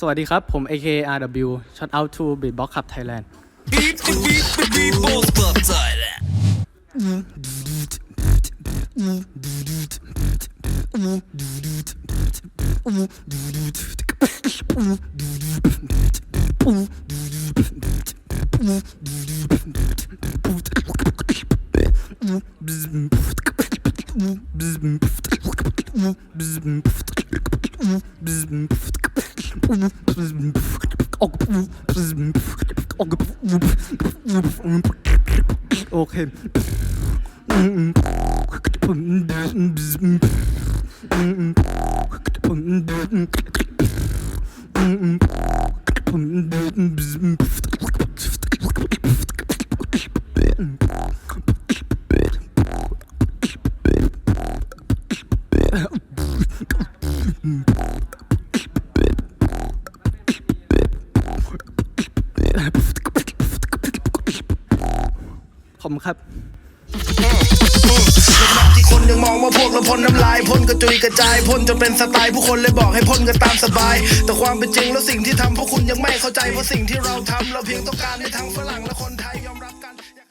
สวัสดีครับ ผม AKRW Shout out to Beatbox Club Thailand Beat the Okay. Mm-hmm. ขอบคุณครับที่คนยังมองว่าพวกเราพ่นน้ำลายพ่นกระจุยกระจายพ่นจนเป็นสไตล์ผู้คนเลยบอกให้พ่นกันตามสบาย แต่ความเป็นจริงแล้วสิ่งที่ทำพวกคุณยังไม่เข้าใจเพราะสิ่งที่เราทำเราเพียงต้องการให้ทั้งฝรั่งและคนไทย